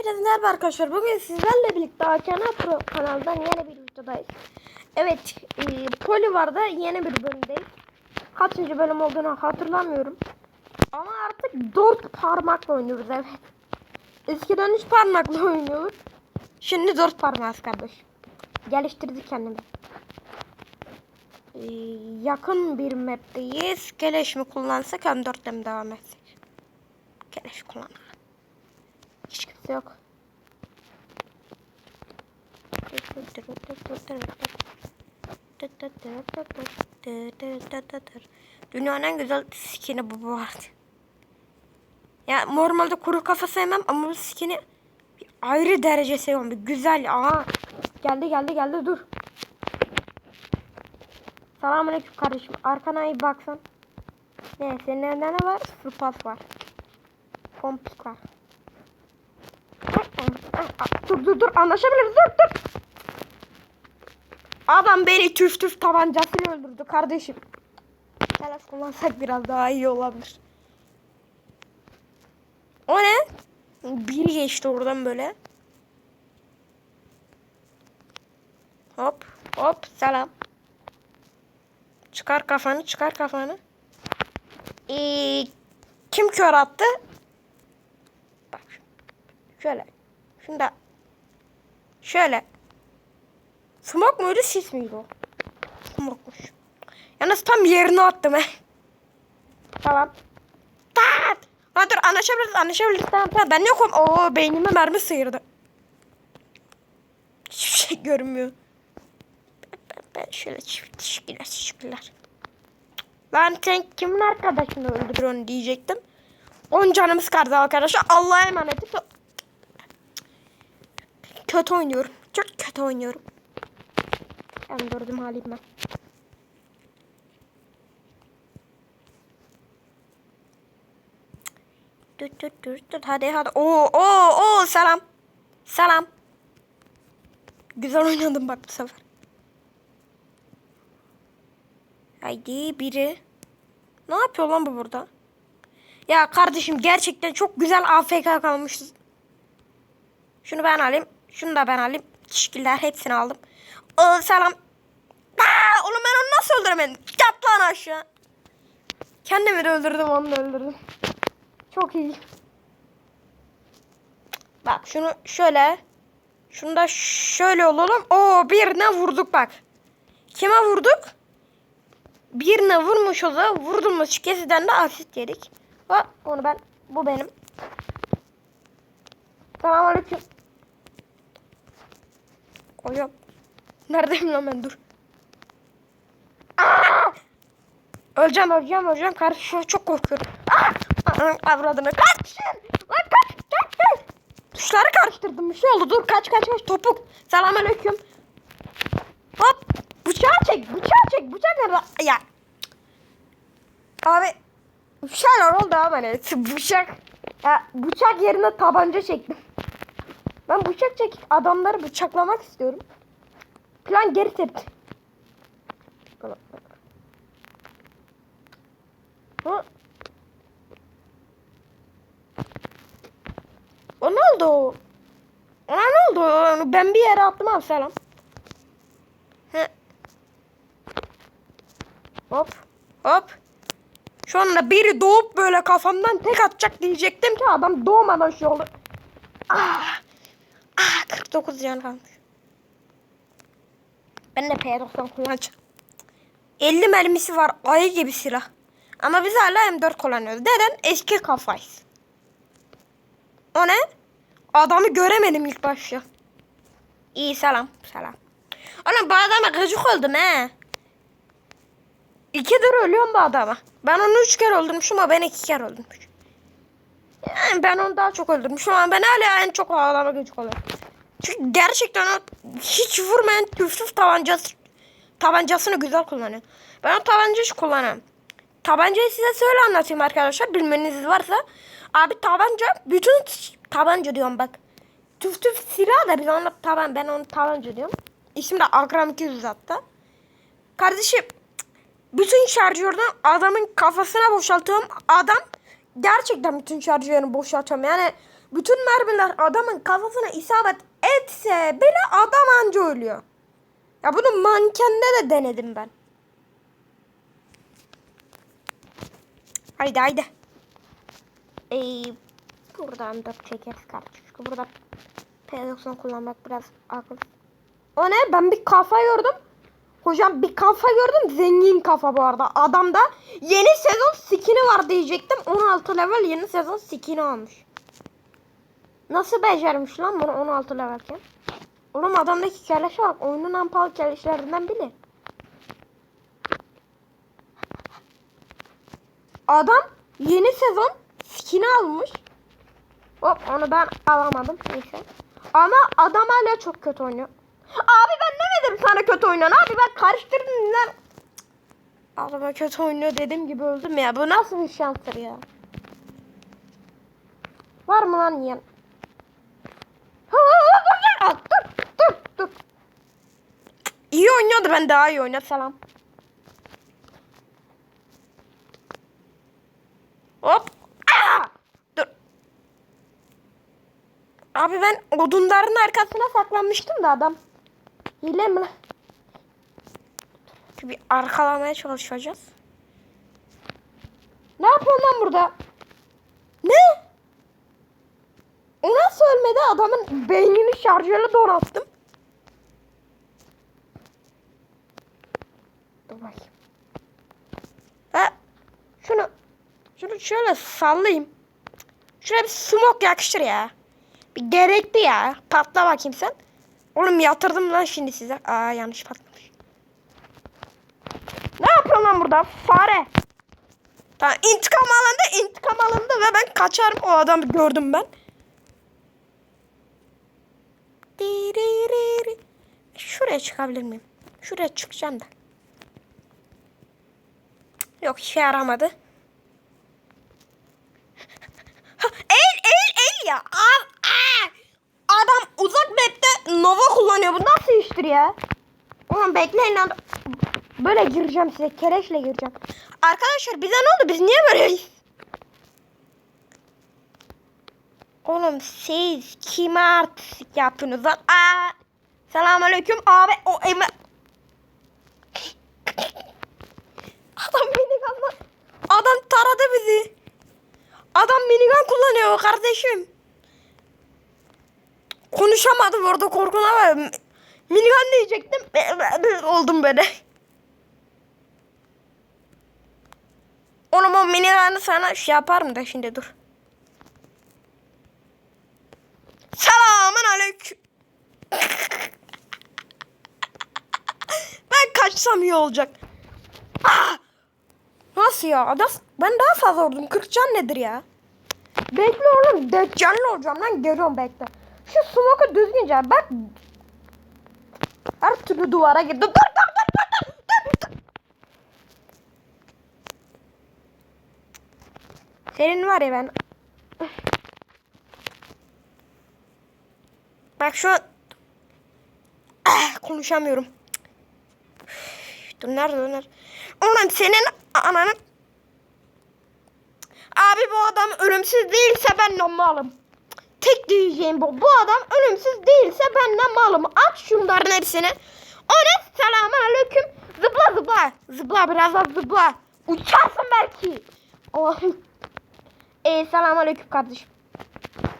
Hepinize merhaba arkadaşlar. Bugün sizlerle birlikte Akana Pro kanaldan yeni bir videodayız. Evet, e, Polivar'da yeni bir bölümdeyiz. Kaçıncı bölüm olduğunu hatırlamıyorum. Ama artık dört parmakla oynuyoruz evet. Eskiden üç parmakla oynuyorduk. Şimdi dört parmağız kardeş. Geliştirdik kendimizi. E, yakın bir map'teyiz. Keleş mi kullansak hem dörtle mi devam etsek? Keleş kullanalım. Yok. Dünyanın en güzel skini bu bu arada. Ya normalde kuru kafa sevmem ama bu skini ayrı derece seviyorum. Bir güzel. Aha. Geldi geldi geldi dur. Selamünaleyküm kardeşim. Arkana iyi baksan. Ne senin elinde ne var? Fırpas var. Pompik var. Dur dur dur anlaşabiliriz dur dur. Adam beni tüf tüf tabancasıyla öldürdü kardeşim. Telef kullansak biraz daha iyi olabilir. O ne? Biri geçti oradan böyle. Hop hop selam. Çıkar kafanı çıkar kafanı. Ee, kim kör attı? Bak. Şöyle. Şunda. Şöyle. Smoke muydu sis miydi o? Smoke'muş. Yalnız tam yerine attım he. Tamam. Tat. Ha dur anlaşabiliriz anlaşabiliriz tamam tamam ben yokum. Oo beynime mermi sıyırdı. Hiçbir şey görünmüyor. Ben, ben, ben şöyle teşekkürler teşekkürler. Lan sen kimin arkadaşını öldürüyorsun diyecektim. 10 canımız kaldı arkadaşlar. Allah'a emanet. Kötü oynuyorum. Çok kötü oynuyorum. Ben gördüm halim ben. Dur dur dur dur hadi hadi. Oo oo oo selam. Selam. Güzel oynadım bak bu sefer. Haydi biri. Ne yapıyor lan bu burada? Ya kardeşim gerçekten çok güzel AFK kalmışız. Şunu ben alayım. Şunu da ben alayım. Teşekkürler. Hepsini aldım. Oo, selam. Aa, oğlum ben onu nasıl öldüremedim? Yat lan aşağı. Kendimi de öldürdüm onu da öldürdüm. Çok iyi. Bak şunu şöyle. Şunu da şöyle olalım. Oo birine vurduk bak. Kime vurduk? Birine vurmuş o da vurduğumuz kesiden de asist yedik. Ha, onu ben bu benim. Selamünaleyküm. Koyuyorum. Neredeyim lan ben dur. Aa! Öleceğim öleceğim öleceğim. Kardeşim çok korkuyorum. Aa! Avradını kaç. Lan kaç kaç kaç. Tuşları karıştırdım bir şey oldu. Dur kaç kaç kaç topuk. Selamünaleyküm. Hop. Bıçağı çek bıçağı çek. Bıçak nerede? Ya. Abi. Bir şeyler oldu ama neyse. Bıçak. Ya bıçak yerine tabanca çektim. Ben bıçak çekip adamları bıçaklamak istiyorum. Plan geri tepti. Ha? O ne oldu? Ona ne oldu? Ben bir yere attım abi selam. He. Hop. Hop. Şu anda biri doğup böyle kafamdan tek atacak diyecektim ki adam doğmadan şey oldu. Ah. Ah 49 can. Ben de P90 kullanacağım. 50 mermisi var. Ayı gibi silah. Ama biz hala M4 kullanıyoruz. Neden? Eski kafayız. O ne? Adamı göremedim ilk başta. İyi selam. Selam. Oğlum bu adama gıcık oldum he. İkidir ölüyorum bu adama. Ben onu üç kere öldürmüşüm ama ben iki kere öldürmüşüm. Yani ben onu daha çok öldürmüşüm ama ben hala en çok o adama gıcık oluyorum. Çünkü gerçekten o hiç vurmayan tüf tüf tabancası, tabancasını güzel kullanıyor. Ben o tabancayı kullanamam. Tabancayı size şöyle anlatayım arkadaşlar bilmeniz varsa. Abi tabanca bütün tabanca diyorum bak. Tüf tüf silah da biz ona taban ben onu tabanca diyorum. İsmi de Akram 200 hatta. Kardeşim bütün şarjörden adamın kafasına boşaltıyorum. Adam gerçekten bütün şarjörünü boşaltıyorum. Yani bütün mermiler adamın kafasına isabet etse bile adam anca ölüyor. Ya bunu mankende de denedim ben. Haydi haydi. Ee, buradan da çekeriz kardeşim. Çünkü burada P90 kullanmak biraz akıl. O ne? Ben bir kafa gördüm. Hocam bir kafa gördüm. Zengin kafa bu arada. Adamda yeni sezon skin'i var diyecektim. 16 level yeni sezon skin'i almış. Nasıl becermiş lan bunu 16 levelken? Oğlum adamdaki keleşe bak. Oyunun en pahalı keleşlerinden biri. Adam yeni sezon skin'i almış. Hop onu ben alamadım. Neyse. Ama adam hala çok kötü oynuyor. Abi ben demedim sana kötü oynan. Abi ben karıştırdım lan. Adama kötü oynuyor dediğim gibi öldüm ya. Bu nasıl bir şanstır ya? Var mı lan yiyen? Dur dur dur. İyi oynuyordu ben daha iyi oynadım selam. Hop. Aa! Dur. Abi ben odunların arkasına saklanmıştım da adam. Hile mi lan? Bir arkalamaya çalışacağız. Ne yapıyorsun lan burada? Ne? O nasıl ölmedi? Adamın beynini şarjörle donattım. Dur bakayım. Ha, şunu şunu şöyle sallayayım. Şuraya bir smoke yakıştır ya. Bir gerekli ya. Patla bakayım sen. Oğlum yatırdım lan şimdi size. Aa yanlış patlamış. Ne yapıyorsun lan burada? Fare. Tamam intikam alındı. intikam alındı ve ben kaçarım. O adamı gördüm ben. Şuraya çıkabilir miyim? Şuraya çıkacağım da. Yok işe yaramadı. Ha, el el el ya. Aa, aa. Adam uzak map'te Nova kullanıyor. Bu nasıl iştir ya? Oğlum bekleyin lan. Böyle gireceğim size. Kereşle gireceğim. Arkadaşlar bize ne oldu? Biz niye böyleyiz? Oğlum siz kime artistik yaptınız lan? Aa, selamünaleyküm abi. O eme... Adam minigun Adam taradı bizi. Adam minigun kullanıyor kardeşim. Konuşamadım orada korkuna var. Minigun diyecektim. Oldum böyle. Oğlum o minigun'ı sana şey yaparım da şimdi dur. Selamun aleyküm. ben kaçsam iyi olacak. Ah! Nasıl ya? Ben daha fazla vurdum. 40 can nedir ya? Bekle oğlum. Deccalli olacağım lan. Geliyorum bekle. Şu smoke'u düzgünce bak. Her türlü duvara girdi. Dur dur dur dur dur. dur. Senin var ya ben. Bak şu ah, konuşamıyorum. Dur nerede döner? Oğlum senin ananın Abi bu adam ölümsüz değilse ben de malım. Tek diyeceğim bu. Bu adam ölümsüz değilse ben de malım. Aç şunların hepsini. O ne? Selamun aleyküm. Zıpla zıpla. Zıpla biraz daha zıpla. Uçarsın belki. Allah'ım. Ee, selamun aleyküm kardeşim.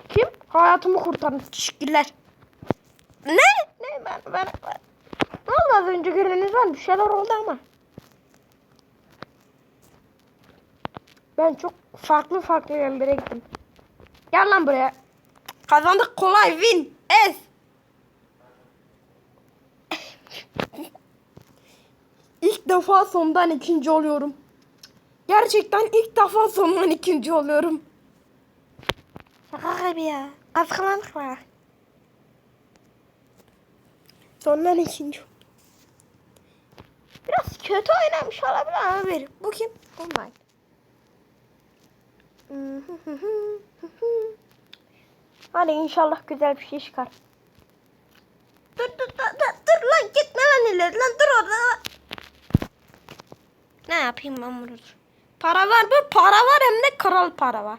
Kim? Hayatımı kurtardın. Teşekkürler. Ne? Ne? Ben, ben, ben. Ne oldu az önce göreniniz var? Bir şeyler oldu ama. Ben çok farklı farklı yerlere gittim. Gel lan buraya. Kazandık kolay win. Es. ilk defa sondan ikinci oluyorum. Gerçekten ilk defa sondan ikinci oluyorum. Şaka gibi ya. Kazıklandık mı? Sondan ikinci. Biraz kötü oynamış olabilir ama bir. Bu kim? Online. Hadi inşallah güzel bir şey çıkar. Dur dur dur dur, dur lan gitme lan ileri lan dur orada. Ne yapayım ben bunu? Para var mı? Para var hem de kral para var.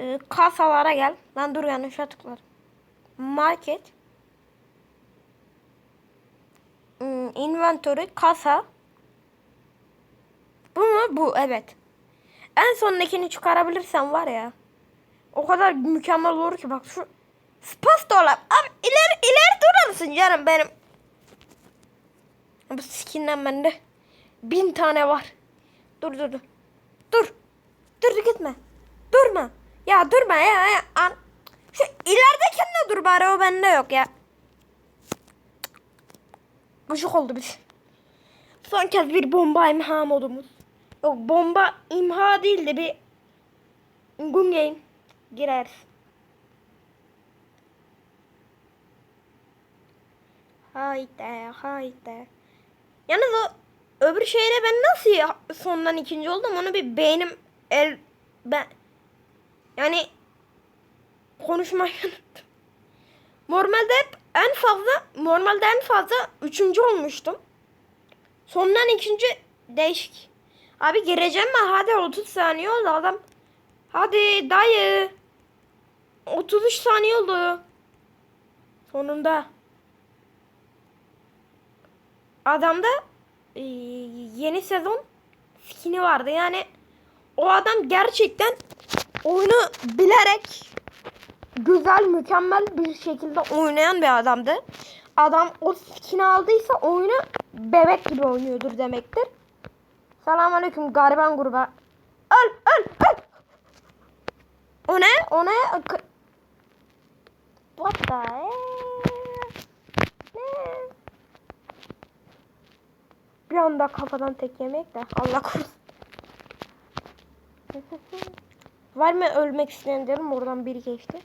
Ee, kasalara gel. Lan dur yanlışa tıkladım. Market. Hmm, inventory, kasa. Bu mu? Bu evet. En sondakini çıkarabilirsen var ya. O kadar mükemmel olur ki bak şu spas dolap. Abi ileri ileri durur canım benim? Bu skinden bende bin tane var. Dur dur dur. Dur. Dur gitme. Durma. Ya durma ya. ya. An Şu ileridekinde dur bari o bende yok ya. Bıcık oldu biz. Son kez bir bomba imha modumuz. Yok bomba imha değil de bir gun game gireriz. Haydi haydi. Yalnız o öbür şeyle ben nasıl sondan ikinci oldum onu bir beynim el ben yani konuşmayı unuttum. Normalde hep en fazla normalde en fazla üçüncü olmuştum. Sondan ikinci değişik. Abi gireceğim ben hadi 30 saniye oldu adam. Hadi dayı. 33 saniye oldu. Sonunda. Adamda e, yeni sezon skini vardı. Yani o adam gerçekten oyunu bilerek güzel, mükemmel bir şekilde oynayan bir adamdı. Adam o skini aldıysa oyunu bebek gibi oynuyordur demektir. Selamünaleyküm gariban gruba. Öl, öl, öl. O ne? O ne? What the hell? Bir anda kafadan tek yemek de Allah korusun. Var mı ölmek isteyen derim oradan biri geçti.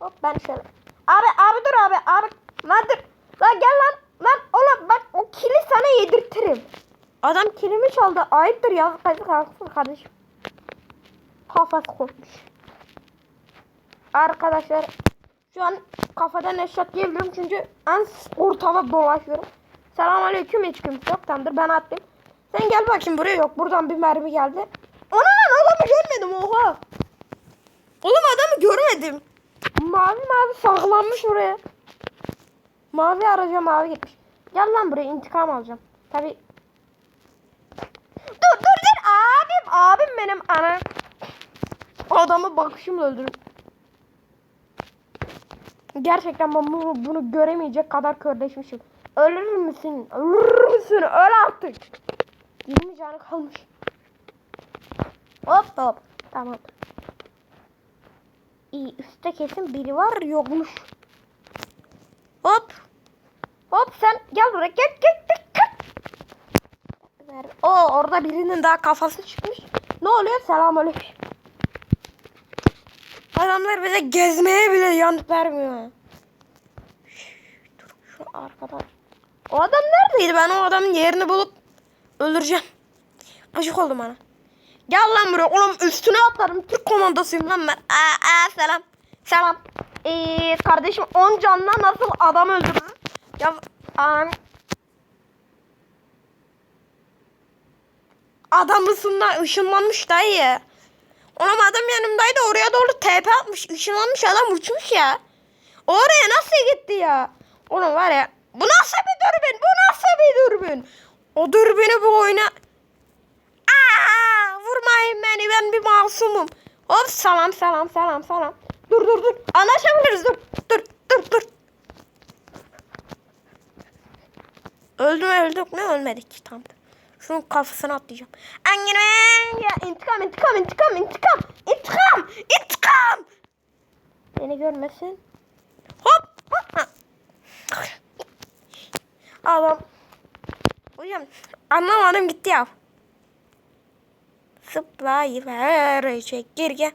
Hop ben şöyle. Abi abi dur abi abi. Lan dur. Lan gel lan. Lan oğlum bak o kili sana yedirtirim. Adam kilimi çaldı. Ayıptır ya. Kalksın kardeşim. Kafası kopmuş. Arkadaşlar şu an kafadan eşat diyebilirim çünkü en ortada dolaşıyorum. Selamünaleyküm hiç kimse yok. Tamamdır ben attım. Sen gel bakayım buraya yok. Buradan bir mermi geldi. Ona lan adamı görmedim oha. Oğlum adamı görmedim. Mavi mavi saklanmış oraya. Mavi araca mavi gitmiş. Gel lan buraya intikam alacağım. Tabi. Dur dur dur abim abim benim ana. Adamı bakışımla öldürün. Gerçekten ben bunu, bunu göremeyecek kadar körleşmişim. Ölür müsün? Ölür müsün? Öl artık. 20 canı kalmış. Hop hop. Tamam. İyi üstte kesin biri var yokmuş. Hop. Hop sen gel buraya gel gel gel. gel. O orada birinin daha kafası çıkmış. Ne oluyor? Selamünaleyküm. Adamlar bize gezmeye bile yanıt vermiyor. Dur şu arkadan. O adam neredeydi? Ben o adamın yerini bulup öldüreceğim. Gıcık oldum bana. Gel lan buraya. Oğlum üstüne atlarım. Türk komandosuyum lan ben. Aa, aa, selam. Selam. Ee, kardeşim 10 canla nasıl adam öldürür? Ya am, Adam ısınma, ışınlanmış dayı. Oğlum adam yanımdaydı oraya doğru TP atmış. Işınlanmış adam uçmuş ya. Oraya nasıl gitti ya? Oğlum var ya. Bu nasıl bir dürbün? Bu nasıl bir dürbün? O dürbünü bu oyuna... Aa, vurmayın beni ben bir masumum. Hop salam salam salam salam. Dur dur dur. Anlaşabiliriz dur. Dur dur dur. Öldüm öldük ne ölmedik tam. Şunun kafasına atlayacağım. Anneme ya intikam intikam intikam intikam intikam intikam. Beni görmesin. Hop. hop. Adam. Hocam anlamadım gitti ya. Zıplayıver çekirge.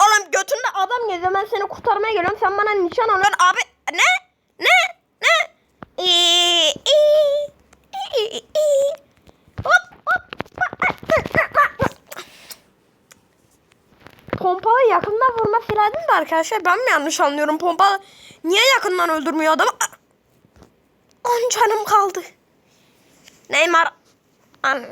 Oğlum götünde adam geziyor ben seni kurtarmaya geliyorum sen bana nişan alıyorsun abi ne ne İyi, iyi, iyi, iyi. Hop, hop. Pompalı yakından vurma filan da arkadaşlar ben mi yanlış anlıyorum pompalı niye yakından öldürmüyor adamı? 10 canım kaldı. Neymar an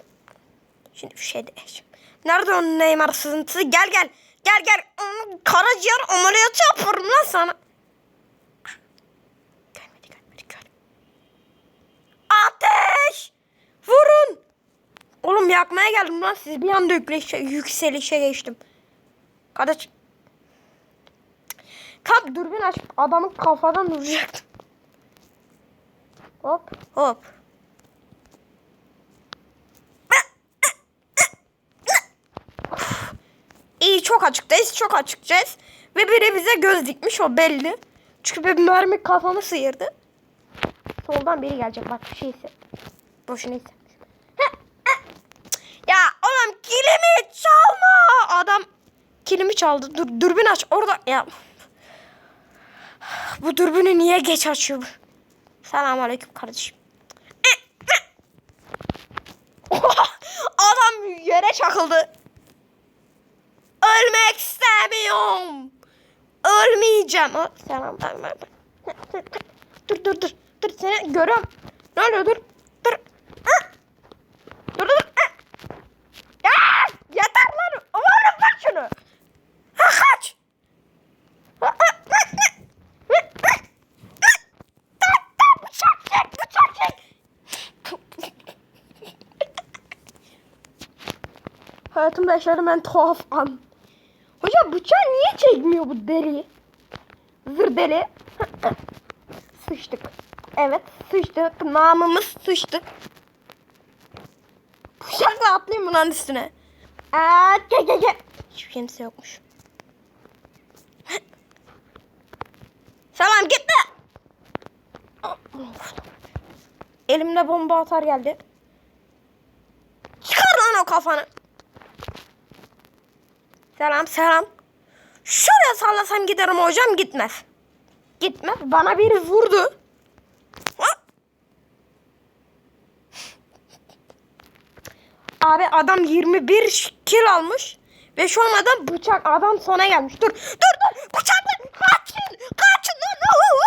Şimdi bir şey değişim. Nerede o Neymar sızıntısı? Gel gel. Gel gel. Onu Karaciğer ameliyatı yaparım lan sana. Gelmedi gelmedi gel. Ateş! Vurun! Oğlum yakmaya geldim lan sizi. Bir anda yükselişe, yükselişe geçtim. Kardeş. Kap dürbün aç. Adamın kafadan vuracaktım. Hop hop. İyi çok açıktayız çok açıkçayız. Ve biri bize göz dikmiş o belli. Çünkü bir mermi kafamı sıyırdı. Soldan biri gelecek bak bir şey hissettim. Boşuna hissetmiş. Ya oğlum kilimi çalma. Adam kilimi çaldı. Dur dürbün aç orada. Ya. Bu dürbünü niye geç açıyor? bu? Selamünaleyküm kardeşim. Adam yere çakıldı. Ölmek istemiyorum. Ölmeyeceğim. Selam. Dur dur dur. Dur seni görüyorum. Ne oluyor dur. Dur. Ah! Dur dur. Ah! Ya, yeter lan. Oğlum bak şunu. Ha, kaç. Ha, ha, ha, ha. Ha, ha, ha. Ta, ta, Bıçak çek. Bıçak çek. Hayatımda yaşadığım en tuhaf an. Hocam bıçağı niye çekmiyor bu deli? Zır deli. sıçtık. Evet sıçtık. Namımız sıçtık. Bıçakla atlayayım bunun üstüne. Aa, gel gel gel. Hiçbir kimse yokmuş. Selam gitme. Elimde bomba atar geldi. Çıkar lan o kafanı. Selam selam. Şuraya sallasam giderim hocam gitmez. Gitmez. Bana biri vurdu. Abi adam 21 kil almış. Ve şu an adam bıçak adam sona gelmiş. Dur dur dur bıçakla kaçın kaçın dur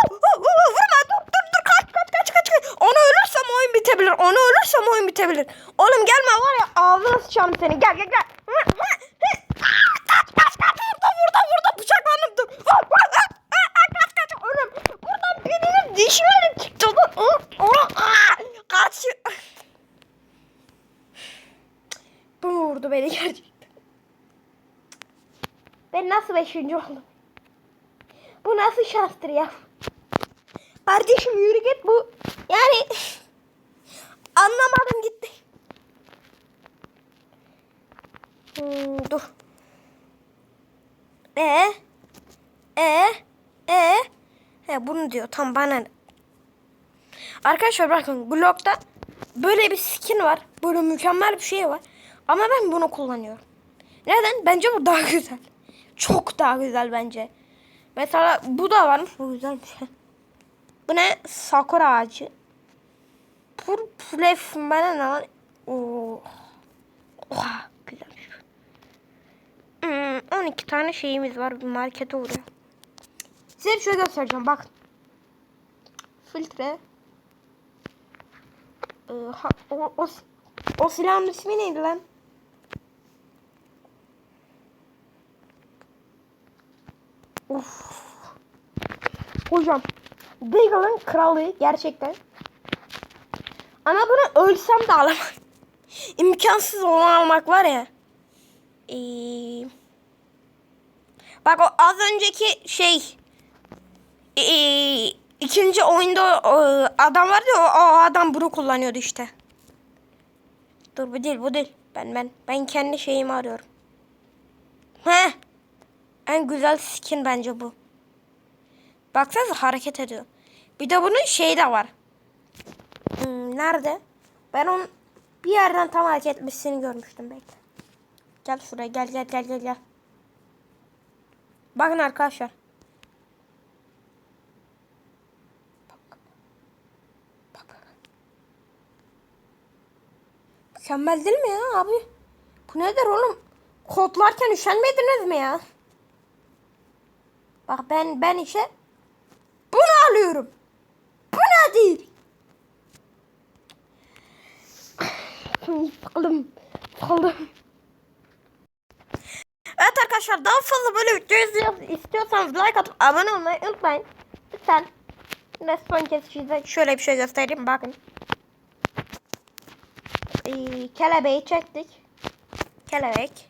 dur vurma dur dur dur kaç kaç kaç kaç kaç. Onu ölürsem oyun bitebilir. Onu ölürsem oyun bitebilir. Oğlum gelme var ya ağzına sıçarım seni. Gel gel gel. Kaç kaç kaç burada burada burada bıçaklandım dur. Vur, vur, vur. Aa, aa, Kaç kaç oğlum. Buradan birinin dişi verip çıktı. Dur. Aa, aa, aa. Kaç. Bu mu vurdu beni gerçekten? Ben nasıl beşinci oldum? Bu nasıl şanstır ya? Kardeşim yürü git bu. Yani anlamadım gitti. Hmm, dur. E e e He bunu diyor. Tam bana. Arkadaşlar bakın blokta böyle bir skin var. Böyle mükemmel bir şey var. Ama ben bunu kullanıyorum. Neden? Bence bu daha güzel. Çok daha güzel bence. Mesela bu da varmış. Bu güzel bir şey. Bu ne? Sakura ağacı. Purplef bana ne lan? Oo. Oha, güzelmiş. Hmm, 12 tane şeyimiz var. Bir markete uğruyor. Size bir şey göstereceğim. Bak. Filtre. Ee, ha, o, o, o silahın ismi neydi lan? Of. Hocam. Deagle'ın kralı gerçekten. Ama bunu ölsem de alamam. İmkansız onu almak var ya. Ee, bak o az önceki şey ee, ikinci oyunda o, adam vardı ya, o, o adam bunu kullanıyordu işte. Dur bu değil bu değil. Ben ben ben kendi şeyimi arıyorum. He. En güzel skin bence bu. Baksanıza hareket ediyor. Bir de bunun şeyi de var. Hmm, nerede? Ben onun bir yerden tam hareket etmesini görmüştüm bekle. Gel şuraya gel gel gel gel gel. Bakın arkadaşlar. Bak bak. Mükemmel değil mi ya abi? Bu nedir oğlum? Kodlarken üşenmediniz mi ya? Bak ben ben işe bunu alıyorum. Buna değil. Fıkıldım. Fıkıldım. Evet arkadaşlar daha fazla böyle video istiyorsanız like atıp abone olmayı unutmayın. Lütfen. Ve son şöyle bir şey göstereyim bakın. Ee, kelebeği çektik. Kelebek.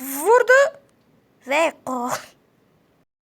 Vurdu. Ve ko.